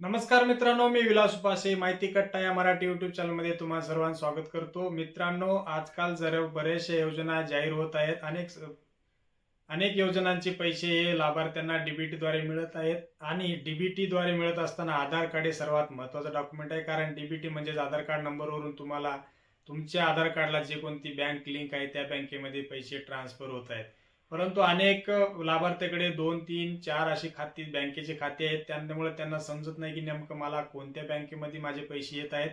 नमस्कार मित्रांनो मी विलास उपासे माहिती कट्टा या मराठी युट्यूब चॅनलमध्ये तुम्हा सर्वांचं स्वागत करतो. मित्रांनो आजकाल जर बऱ्याचशा योजना जाहीर होत आहेत. अनेक अनेक योजनांचे पैसे हे लाभार्थ्यांना डीबीटीद्वारे मिळत आहेत. आणि डीबीटीद्वारे मिळत असताना आधार कार्ड हे सर्वात महत्त्वाचं डॉक्युमेंट आहे. कारण डीबीटी म्हणजेच आधार कार्ड नंबरवरून तुम्हाला तुमच्या आधार कार्डला जे कोणती बँक लिंक आहे त्या बँकेमध्ये पैसे ट्रान्सफर होत आहेत. परंतु अनेक लाभार्थ्याकडे दोन तीन चार अशी खाती बँकेचे खाते आहेत. त्यामुळे त्यांना समजत नाही की नेमकं मला कोणत्या बँकेमध्ये माझे पैसे येत आहेत.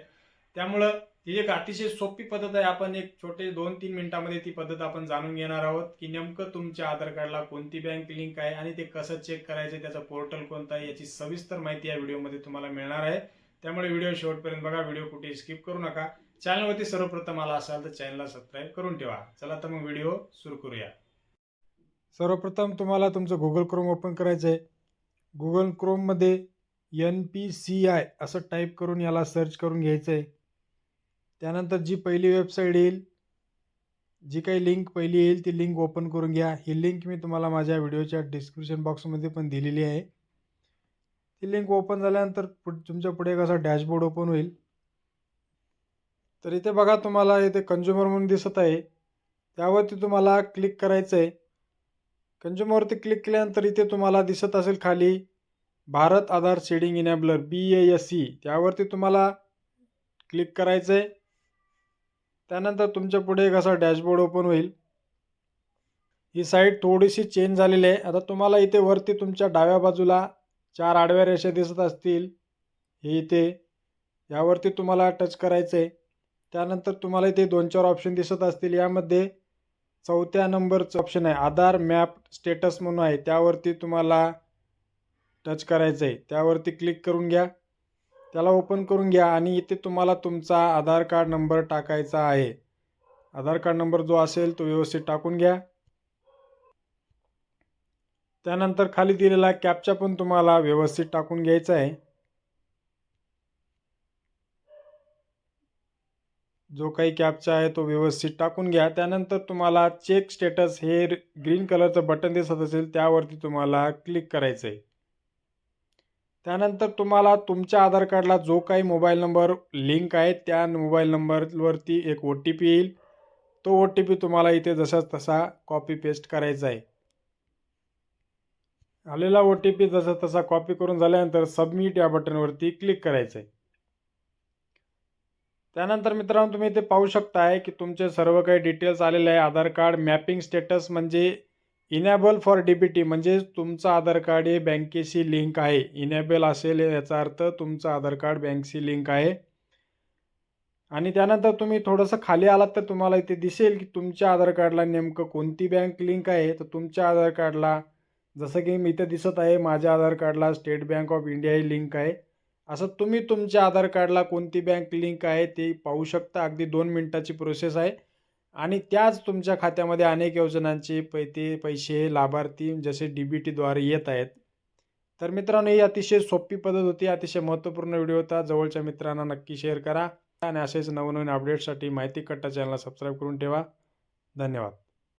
त्यामुळं ही एक अतिशय सोपी पद्धत आहे. आपण एक छोटे दोन तीन मिनिटांमध्ये ती पद्धत आपण जाणून घेणार आहोत की नेमकं तुमच्या आधार कार्डला कोणती बँक लिंक आहे आणि ते कसं चेक करायचं त्याचं पोर्टल कोणतं आहे याची सविस्तर माहिती या व्हिडिओमध्ये तुम्हाला मिळणार आहे. त्यामुळे व्हिडिओ शेवटपर्यंत बघा व्हिडिओ कुठे स्किप करू नका. चॅनलवरती सर्वप्रथम आला असाल तर चॅनलला सबस्क्राईब करून ठेवा. चला तर मग व्हिडिओ सुरू करूया. सर्वप्रथम तुम्हाला तुमचं गुगल क्रोम ओपन करायचं आहे गुगल क्रोममध्ये एन पी सी आय असं टाईप करून याला सर्च करून घ्यायचं आहे त्यानंतर जी पहिली वेबसाईट येईल जी काही लिंक पहिली येईल ती लिंक ओपन करून घ्या. ही लिंक मी तुम्हाला माझ्या व्हिडिओच्या डिस्क्रिप्शन बॉक्समध्ये पण दिलेली आहे. ती लिंक ओपन झाल्यानंतर पुढ तुमच्यापुढे कसा डॅशबोर्ड ओपन होईल. तर इथे बघा तुम्हाला इथे कन्झ्युमर म्हणून दिसत आहे. त्यावरती तुम्हाला क्लिक करायचं आहे कन्झ्युमरवरती क्लिक केल्यानंतर इथे तुम्हाला दिसत असेल खाली Bharat Aadhaar seeding enabler B A S C त्यावरती तुम्हाला क्लिक करायचं आहे त्यानंतर तुमच्यापुढे एक असा डॅशबोर्ड ओपन होईल. ही साईट थोडीशी चेंज झालेली आहे. आता तुम्हाला इथे वरती तुमच्या डाव्या बाजूला चार आडव्या रेषा दिसत असतील. हे इथे. यावरती तुम्हाला टच करायचं आहे त्यानंतर तुम्हाला इथे दोन चार ऑप्शन दिसत असतील. यामध्ये चौथ्या नंबरचं ऑप्शन आहे. आधार मॅप स्टेटस म्हणून आहे. त्यावरती तुम्हाला टच करायचं आहे. त्यावरती क्लिक करून घ्या. त्याला ओपन करून घ्या आणि इथे तुम्हाला तुमचा आधार कार्ड नंबर टाकायचा आहे. आधार कार्ड नंबर जो असेल तो व्यवस्थित टाकून घ्या. त्यानंतर खाली दिलेला कॅपचा पण तुम्हाला व्यवस्थित टाकून घ्यायचा आहे. जो काही कॅपचा आहे तो व्यवस्थित टाकून घ्या. त्यानंतर तुम्हाला चेक स्टेटस हे ग्रीन कलरचं बटन दिसत असेल त्यावरती तुम्हाला क्लिक करायचं आहे त्यानंतर तुम्हाला तुमच्या आधार कार्डला जो काही मोबाईल नंबर लिंक आहे त्या मोबाईल नंबरवरती एक ओ टी पी येईल. तो ओ टी पी तुम्हाला इथे जसाच तसा कॉपी पेस्ट करायचा आहे आलेला ओ टी पी जसा तसा कॉपी करून झाल्यानंतर सबमिट या बटनवरती क्लिक करायचं आहे त्यानंतर मित्रांनो तुम्ही इथे पाहू शकताय की तुमचे सर्व काही डिटेल्स आलेले आहे. आधार कार्ड मॅपिंग स्टेटस म्हणजे enable for D B T म्हणजे तुमचं आधार कार्ड हे बँकेशी लिंक आहे. इनॅबल असेल याचा अर्थ तुमचं आधार कार्ड बँकशी लिंक आहे. आणि त्यानंतर तुम्ही थोडंसं खाली आलात तर तुम्हाला इथे दिसेल की तुमच्या आधार कार्डला नेमकं कोणती बँक लिंक आहे. तर तुमच्या आधार कार्डला जसं की मी इथे दिसत आहे माझ्या आधार कार्डला स्टेट बँक ऑफ इंडिया ही लिंक आहे. असं तुम्ही तुमच्या आधार कार्डला कोणती बँक लिंक आहे ते पाहू शकता. अगदी दोन मिनटाची प्रोसेस आहे. आणि त्याच तुमच्या खात्यामध्ये अनेक योजनांचे पै ते पैसे लाभार्थी जसे डी बी टीद्वारे येत आहेत. तर मित्रांनो ही अतिशय सोपी पद्धत होती. अतिशय महत्त्वपूर्ण व्हिडिओ होता. जवळच्या मित्रांना नक्की शेअर करा. आणि असेच नवनवीन अपडेट्ससाठी माहिती कट्टा चॅनलला सबस्क्राईब करून ठेवा. धन्यवाद.